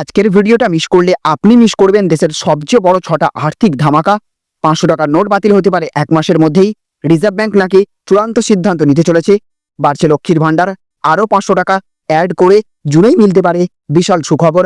আজকের ভিডিওটা মিস করলে আপনি মিস করবেন দেশের সবচেয়ে বড় ছটা আর্থিক ধামাকা। পাঁচশো টাকার নোট বাতিল হতে পারে এক মাসের মধ্যেই। রিজার্ভ ব্যাংক নাকি চূড়ান্ত সিদ্ধান্ত নিতে চলেছে। বাড়ছে লক্ষ্মীর ভাণ্ডার, আরও পাঁচশো টাকা অ্যাড করে জুনেই মিলতে পারে বিশাল সুখবর।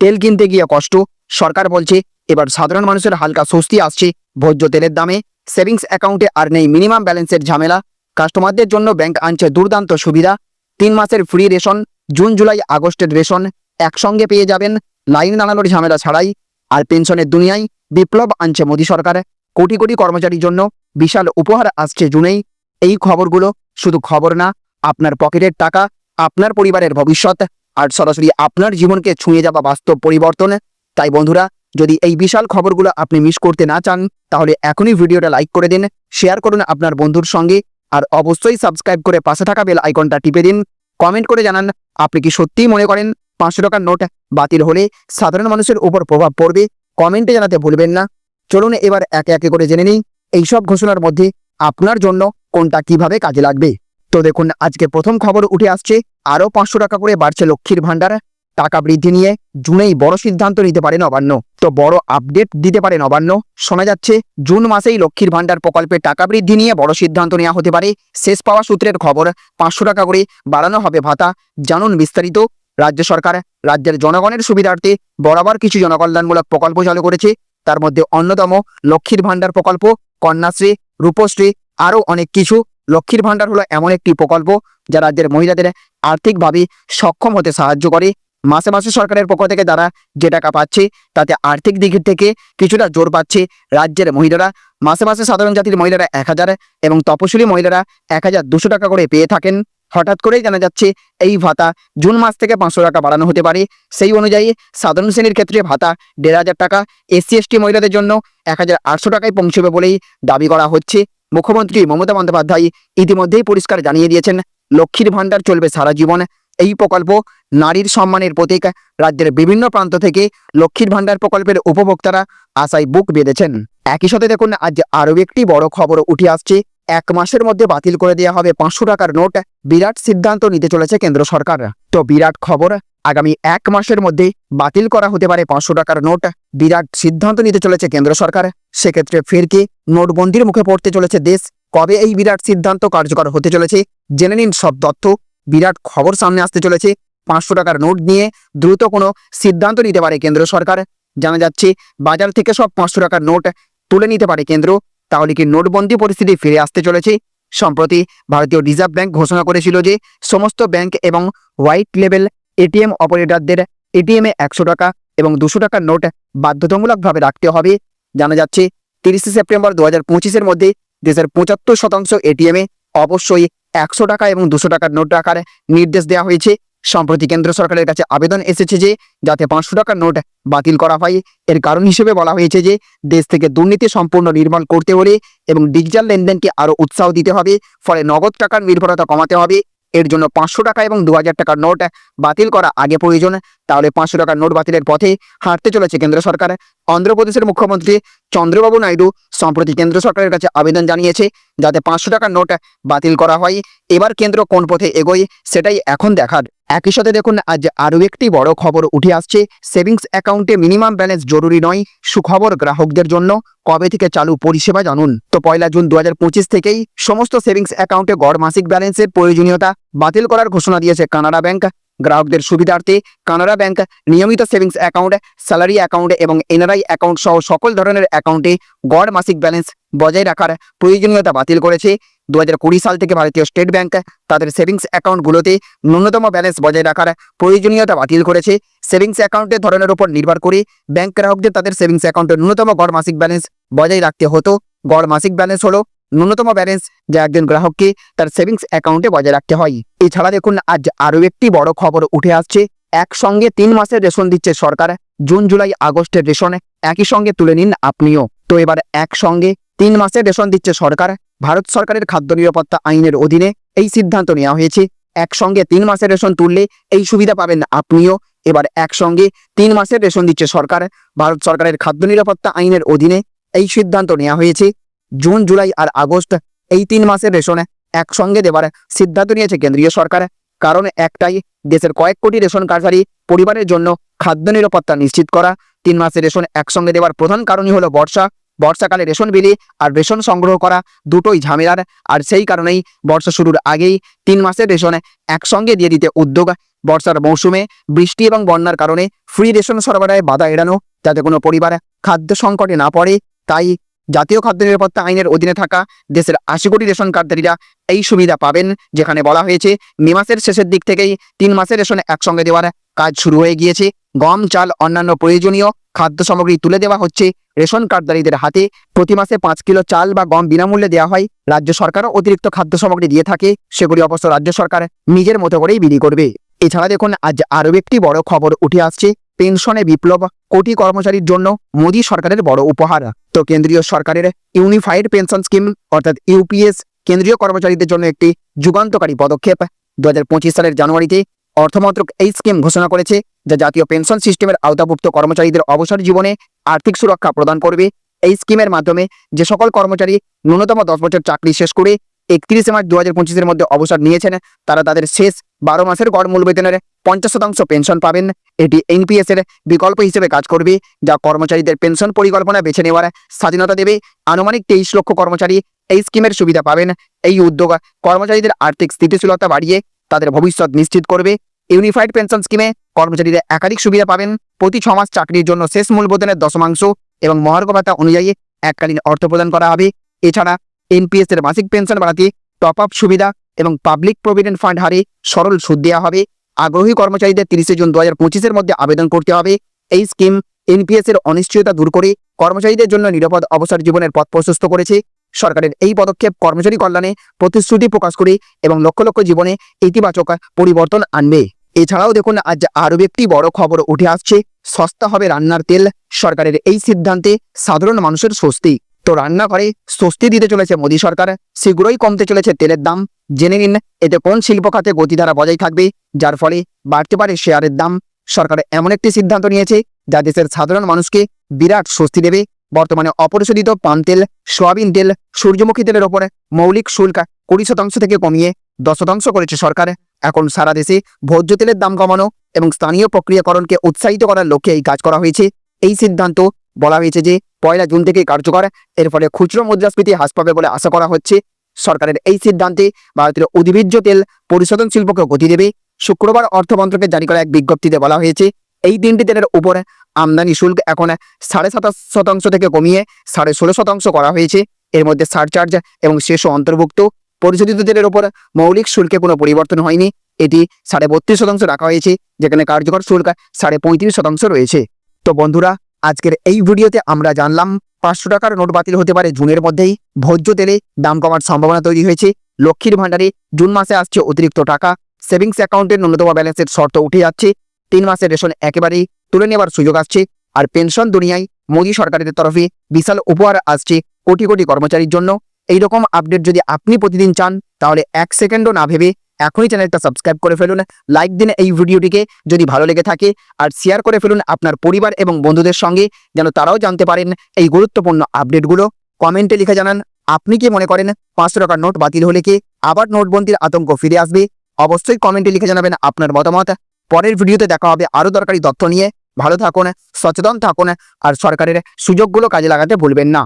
তেল কিনতে গিয়ে কষ্ট, সরকার বলছে এবার সাধারণ মানুষের হালকা স্বস্তি আসছে। ভোজ্য তেলের দামে সেভিংস অ্যাকাউন্টে আর নেই মিনিমাম ব্যালেন্সের ঝামেলা। কাস্টমারদের জন্য ব্যাংক আনছে দুর্দান্ত সুবিধা। তিন মাসের ফ্রি রেশন, জুন, জুলাই, আগস্টের রেশন। একসঙ্গে পেয়ে যাবেন। লাইন দাঁড়ানোর ঝামেলা ছাড়াই আর পেনশনের দুনিয়ায় বিপ্লব আনছে মোদী সরকার। কোটি কোটি কর্মচারীর জন্য বিশাল উপহার আসছে জুনেই। এই খবরগুলো শুধু খবর না, আপনার পকেটের টাকা, আপনার পরিবারের ভবিষ্যৎ আর সরাসরি আপনার জীবনকে ছুঁয়ে যাওয়া বাস্তব পরিবর্তন। তাই বন্ধুরা, যদি এই বিশাল খবরগুলো আপনি মিস করতে না চান, তাহলে এখনই ভিডিওটা লাইক করে দিন শেয়ার করুন আপনার বন্ধুর সঙ্গে আর অবশ্যই সাবস্ক্রাইব করে পাশে থাকা বেল আইকনটা টিপে দিন। কমেন্ট করে জানান, আপনি কি সত্যিই মনে করেন পাঁচশো টাকার নোট বাতিল হলে সাধারণ মানুষের উপর প্রভাব পড়বে। কমেন্টে জানাতে ভুলবেন না। চলুন এবার একে একে করে জেনে নিই। এইসব ঘোষণার মধ্যে আপনার জন্য কোনটা কীভাবে কাজে লাগবে? তো দেখুন, আজকে প্রথম খবর উঠে আসছে, আরও পাঁচশো টাকা করে বাড়ছে লক্ষ্মীর ভাণ্ডার। টাকা বৃদ্ধি নিয়ে জুনেই বড় সিদ্ধান্ত নিতে পারে নবান্ন। তো বড় আপডেট দিতে পারে নবান্ন। শোনা যাচ্ছে, জুন মাসেই লক্ষ্মীর ভাণ্ডার প্রকল্পে টাকা বৃদ্ধি নিয়ে বড় সিদ্ধান্ত নেওয়া হতে পারে। শেষ পাওয়া সূত্রের খবর, পাঁচশো টাকা করে বাড়ানো হবে ভাতা। জানুন বিস্তারিত। রাজ্য সরকার, রাজ্যের জনগণের সুবিধার্থে বরাবর কিছু জনকল্যাণমূলক প্রকল্প চালু করেছে। তার মধ্যে অন্যতম লক্ষ্মীর ভাণ্ডার প্রকল্প, কন্যাশ্রী, রূপশ্রী, আরও অনেক কিছু। লক্ষ্মীর ভাণ্ডার হলো এমন একটি প্রকল্প যা রাজ্যের মহিলাদের আর্থিকভাবে সক্ষম হতে সাহায্য করে। মাসে মাসে সরকারের পক্ষ থেকে তারা যে টাকা পাচ্ছে, তাতে আর্থিক দিক থেকে কিছুটা জোর পাচ্ছে রাজ্যের মহিলারা। মাসে মাসে সাধারণ জাতির মহিলারা এক হাজার এবং তপশিলি মহিলারা এক হাজার দুশো টাকা করে পেয়ে থাকেন। হঠাৎ করেই জানা যাচ্ছে এই ভাতা জুন মাস থেকে পাঁচশো টাকা বাড়ানো হতে পারে। সেই অনুযায়ী সাধারণ শ্রেণির ক্ষেত্রে ভাতা দেড় হাজার টাকা, এসসি, এসটি মহিলাদের জন্য এক হাজার আটশো টাকায় পৌঁছবে বলেই দাবি করা হচ্ছে। মুখ্যমন্ত্রী মমতা বন্দ্যোপাধ্যায় ইতিমধ্যেই পরিষ্কার জানিয়ে দিয়েছেন, লক্ষ্মীর ভাণ্ডার চলবে সারা জীবন। এই প্রকল্প নারীর সম্মানের প্রতীক। রাজ্যের বিভিন্ন প্রান্ত থেকে লক্ষ্মীর ভাণ্ডার প্রকল্পের উপভোক্তারা আশায় বুক বেঁধেছেন। একই সাথে দেখুন, আজ আরও একটি বড় খবর উঠে আসছে। এক মাসের মধ্যে বাতিল করে দেওয়া হবে পাঁচশো টাকার নোট। বিরাট সিদ্ধান্ত নিতে চলেছে কেন্দ্র সরকার। তো বিরাট খবর, আগামী এক মাসের মধ্যে বাতিল করা হতে পারে পাঁচশো টাকার নোট। বিরাট সিদ্ধান্ত নিতে চলেছে কেন্দ্র সরকার। সেক্ষেত্রে ফের কি নোটবন্দির মুখে পড়তে চলেছে দেশ? কবে এই বিরাট সিদ্ধান্ত কার্যকর হতে চলেছে? জেনে নিন সব তথ্য। বিরাট খবর সামনে আসতে চলেছে। পাঁচশো টাকার নোট নিয়ে দ্রুত কোনো সিদ্ধান্ত নিতে পারে কেন্দ্র সরকার। জানা যাচ্ছে, বাজার থেকে সব পাঁচশো টাকার নোট তুলে নিতে পারে কেন্দ্র। তাহলে কি নোটবন্দি পরিস্থিতি ফিরে আসতে চলেছে? সম্প্রতি ভারতীয় রিজার্ভ ব্যাংক ঘোষণা করেছিল যে সমস্ত ব্যাংক এবং হোয়াইট লেভেল এটিএম অপারেটরদের এটিএমে একশো টাকা এবং দুশো টাকার নোট বাধ্যতামূলকভাবে রাখতে হবে। জানা যাচ্ছে, তিরিশে সেপ্টেম্বর দু হাজার মধ্যে দেশের পঁচাত্তর শতাংশ এটিএমে অবশ্যই একশো টাকা এবং দুশো টাকার নোট রাখার নির্দেশ দেওয়া হয়েছে। সম্প্রতি কেন্দ্র সরকারের কাছে আবেদন এসেছে যে, যাতে পাঁচশো টাকার নোট বাতিল করা হয়। এর কারণ হিসেবে বলা হয়েছে যে, দেশ থেকে দুর্নীতি সম্পূর্ণ নির্মূল করতে হলে এবং ডিজিটাল লেনদেনকে আরও উৎসাহ দিতে হবে, ফলে নগদ টাকার নির্ভরতা কমাতে হবে। এর জন্য পাঁচশো টাকা এবং দু হাজার টাকার নোট বাতিল করা আগে প্রয়োজন। তাহলে পাঁচশো টাকার নোট বাতিলের পথে হাঁটতে চলেছে কেন্দ্র সরকার। অন্ধ্রপ্রদেশের মুখ্যমন্ত্রী চন্দ্রবাবু নাইডু সম্প্রতি কেন্দ্র সরকারের কাছে আবেদন জানিয়েছে, যাতে পাঁচশো টাকার নোট বাতিল করা হয়। এবার কেন্দ্র কোন পথে এগোয়, সেটাই এখন দেখার। একই সাথে দেখুন, আজ আরও একটি বড় খবর উঠে আসছে। সেভিংস অ্যাকাউন্টে মিনিমাম ব্যালেন্স জরুরি নয়, সুখবর গ্রাহকদের জন্য। কবে থেকে চালু পরিষেবা জানুন। তো পয়লা জুন দু হাজার পঁচিশ থেকেই সমস্ত সেভিংস অ্যাকাউন্টে গড় মাসিক ব্যালেন্সের প্রয়োজনীয়তা বাতিল করার ঘোষণা দিয়েছে কানাডা ব্যাংক। গ্রাহকদের সুবিধার্থে কানাডা ব্যাংক নিয়মিত সেভিংস অ্যাকাউন্ট, স্যালারি অ্যাকাউন্ট এবং এনআরআই অ্যাকাউন্ট সহ সকল ধরনের অ্যাকাউন্টে গড় মাসিক ব্যালেন্স বজায় রাখার প্রয়োজনীয়তা বাতিল করেছে। দু হাজার কুড়ি সাল থেকে ভারতীয় স্টেট ব্যাংক তাদের সেভিংস অ্যাকাউন্টগুলোতে ন্যূনতম ব্যালেন্স বজায় রাখার প্রয়োজনীয়তা বাতিল করেছে। সেভিংস অ্যাকাউন্টের ধরনের উপর নির্ভর করে ব্যাংক গ্রাহকদের তাদের সেভিংস অ্যাকাউন্টের ন্যূনতম গড় মাসিক ব্যালেন্স বজায় রাখতে হতো। গড় মাসিক ব্যালেন্স হলো ন্যূনতম ব্যালেন্স যা একজন গ্রাহককে তার সেভিংস অ্যাকাউন্টে বজায় রাখতে হয়। এছাড়া দেখুন, আজ আরও একটি বড় খবর উঠে আসছে। একসঙ্গে তিন মাসের রেশন দিচ্ছে সরকার। জুন, জুলাই, আগস্টের রেশন একই সঙ্গে তুলে নিন আপনিও। তো এবার একসঙ্গে তিন মাসের রেশন দিচ্ছে সরকার। ভারত সরকারের খাদ্য নিরাপত্তা আইনের অধীনে এই সিদ্ধান্ত নেওয়া হয়েছে। একসঙ্গে তিন মাসের রেশন তুললে এই সুবিধা পাবেন আপনিও। এবার একসঙ্গে তিন মাসের রেশন দিচ্ছে সরকার। ভারত সরকারের খাদ্য নিরাপত্তা আইনের অধীনে এই সিদ্ধান্ত নেওয়া হয়েছে। জুন, জুলাই আর আগস্ট এই তিন মাসের রেশনে একসঙ্গে দেওয়ার সিদ্ধান্ত নিয়েছে কেন্দ্রীয় সরকার। কারণ একটাই, দেশের কয়েক কোটি রেশন কার্ডধারী পরিবারের জন্য খাদ্য নিরাপত্তা নিশ্চিত করা। তিন মাসের রেশন একসঙ্গে দেওয়ার প্রধান কারণই হলো বর্ষা। বর্ষাকালে রেশন বিলি আর রেশন সংগ্রহ করা দুটোই ঝামেলার। আর সেই কারণেই বর্ষা শুরুর আগেই তিন মাসের রেশন একসঙ্গে দিয়ে দিতে উদ্যোগ। বর্ষার মৌসুমে বৃষ্টি এবং বন্যার কারণে ফ্রি রেশন সরবরাহে বাধা এড়ানো, যাতে কোনো পরিবার খাদ্য সংকটে না পড়ে, তাই জাতীয় খাদ্য নিরাপত্তা আইনের অধীনে থাকা দেশের আশি কোটি রেশন কার্ডধারীরা এই সুবিধা পাবেন, যেখানে বলা হয়েছে, মে মাসের শেষের দিক থেকেই তিন মাসের রেশন একসঙ্গে দেওয়ার কাজ শুরু হয়ে গিয়েছে। গম, চাল, অন্যান্য প্রয়োজনীয় খাদ্য সামগ্রী তুলে দেওয়া হচ্ছে। রেশন কার্ডধারীদের হাতে প্রতি মাসে পাঁচ কিলো চাল বা গম বিনামূল্যে দেওয়া হয়। রাজ্য সরকারও অতিরিক্ত খাদ্য সামগ্রী দিয়ে থাকে। সেগুলি অবশ্য রাজ্য সরকার নিজের মতো করেই বিলি করবে। এছাড়া দেখুন, আজ আরও একটি বড় খবর উঠে আসছে। পেনশনে বিপ্লব, কোটি কর্মচারীর জন্য মোদী সরকারের বড় উপহার। তো কেন্দ্রীয় সরকারের ইউনিফাইড পেনশন স্কিম অর্থাৎ ইউপিএস কেন্দ্রীয় কর্মচারীদের জন্য একটি যুগান্তকারী পদক্ষেপ। দু হাজার পঁচিশ সালের জানুয়ারিতে অর্থমন্ত্রক এই স্কিম ঘোষণা করেছে, যা জাতীয় পেনশন সিস্টেমের আওতাভুক্ত কর্মচারীদের অবসর জীবনে আর্থিক সুরক্ষা প্রদান করবে। এই স্কিমের মাধ্যমে যে সকল কর্মচারী ন্যূনতম দশ বছর চাকরি শেষ করে একত্রিশে মার্চ দু হাজার পঁচিশের মধ্যে অবসর নিয়েছেন। তারা তাদের শেষ বারো মাসের গড় মূল বেতনের পঞ্চাশ শতাংশ পেনশন পাবেন। এটি এনপিএস এর বিকল্প হিসেবে কাজ করবে, যা কর্মচারীদের পেনশন পরিকল্পনা বেছে নেওয়ার স্বাধীনতা দেবে। আনুমানিক তেইশ লক্ষ কর্মচারী এই স্কিমের সুবিধা পাবেন। এই উদ্যোগ কর্মচারীদের আর্থিক স্থিতিশীলতা বাড়িয়ে তাদের ভবিষ্যৎ নিশ্চিত করবে। ইউনিফাইড পেনশন স্কিমে কর্মচারীরা একাধিক সুবিধা পাবেন। প্রতি ছ মাস চাকরির জন্য শেষ মূল বেতনের দশমাংশ এবং মহার্ঘ ভাতা অনুযায়ী এককালীন অর্থ প্রদান করা হবে। এছাড়া এনপিএস এর মাসিক পেনশন বাড়াতে টপ আপ সুবিধা এবং পাবলিক প্রভিডেন্ট ফান্ড হারে সরল সুদ দেওয়া হবে। আগ্রহী কর্মচারীদের তিরিশে জুন দু হাজার মধ্যে আবেদন করতে হবে। এই স্কিম এনপিএস এর অনিশ্চয়তা দূর করে কর্মচারীদের জন্য নিরাপদ অবসর জীবনের পথ প্রশস্ত করেছে। সরকারের এই পদক্ষেপ কর্মচারী কল্যাণে প্রতিশ্রুতি প্রকাশ করে এবং লক্ষ লক্ষ জীবনে ইতিবাচক পরিবর্তন আনবে। এছাড়াও দেখুন, আজ আরও একটি বড় খবর উঠে আসছে। সস্তা হবে রান্নার তেল। সরকারের এই সিদ্ধান্তে সাধারণ মানুষের স্বস্তি। তো রান্নাঘরে স্বস্তি দিতে চলেছে মোদী সরকার। শীঘ্রই কমতে চলেছে তেলের দাম। জেনে নিন, এতে কোন শিল্প খাতে গতিধারা বজায় থাকবে, যার ফলে বাড়তে পারে শেয়ারের দাম। সরকার এমন একটি সিদ্ধান্ত নিয়েছে, যা দেশের সাধারণ মানুষকে বিরাট স্বস্তি দেবে। বর্তমানে অপরিশোধিত পাম তেল, সয়াবিন তেল, সূর্যমুখী তেলের ওপর মৌলিক শুল্ক কুড়ি শতাংশ থেকে কমিয়ে দশ শতাংশ করেছে সরকার। এখন সারা দেশে ভোজ্য তেলের দাম কমানো এবং স্থানীয় প্রক্রিয়াকরণকে উৎসাহিত করার লক্ষ্যে এই কাজ করা হয়েছে। এই সিদ্ধান্ত বলা হয়েছে যে পয়লা জুন থেকে কার্যকর। এর ফলে খুচরো মুদ্রাস্ফীতি হ্রাস পাবে বলে আশা করা হচ্ছে। সরকারের এই সিদ্ধান্তে ভারতের উদ্ভিজ্জ তেল পরিশোধন শিল্পকে গতি দেবে। শুক্রবার অর্থ মন্ত্রকের জারি করা এক বিজ্ঞপ্তিতে বলা হয়েছে, এই তিনটি তেলের উপর আমদানি শুল্ক এখন সাড়ে সাতাশ শতাংশ থেকে কমিয়ে সাড়ে ষোলো শতাংশ করা হয়েছে। এর মধ্যে সারচার্জ এবং শেষও অন্তর্ভুক্ত পরিশোধিত তেলের উপর মৌলিক শুল্কে কোনো পরিবর্তন হয়নি। এটি সাড়ে বত্রিশ শতাংশ রাখা হয়েছে, যেখানে কার্যকর শুল্ক সাড়ে পঁয়ত্রিশ শতাংশ রয়েছে। তো বন্ধুরা আজকের এই ভিডিওতে আমরা জানলাম পাঁচশো টাকার নোট বাতিল হতে পারে জুনের মধ্যেই। ভোজ্য তেলে দাম কমার সম্ভাবনা তৈরি হয়েছে। লক্ষ্মীর ভাণ্ডারে জুন মাসে আসছে অতিরিক্ত টাকা। সেভিংস অ্যাকাউন্টের ন্যূনতম ব্যালেন্সের শর্ত উঠে যাচ্ছে। তিন মাসের রেশন একেবারেই তুলে নেওয়ার সুযোগ আসছে। আর পেনশন দুনিয়ায় মোদী সরকারের তরফে বিশাল উপহার আসছে কোটি কোটি কর্মচারীর জন্য। এইরকম আপডেট যদি আপনি প্রতিদিন চান, তাহলে এক সেকেন্ডও না ভেবে এখনই চ্যানেলটা সাবস্ক্রাইব করে ফেলুন লাইক দিন এই ভিডিওটিকে যদি ভালো লেগে থাকে আর শেয়ার করে ফেলুন আপনার পরিবার এবং বন্ধুদের সঙ্গে, যেন তারাও জানতে পারেন এই গুরুত্বপূর্ণ আপডেটগুলো কমেন্টে লিখে জানান, আপনি কি মনে করেন পাঁচশো টাকার নোট বাতিল হলে কি আবার নোটবন্দির আতঙ্ক ফিরে আসবে? অবশ্যই কমেন্টে লিখে জানাবেন আপনার মতামত। পরের ভিডিওতে দেখা হবে আরও দরকারি তথ্য নিয়ে। ভালো থাকুন, সচেতন থাকুন আর সরকারের সুযোগগুলো কাজে লাগাতে ভুলবেন না।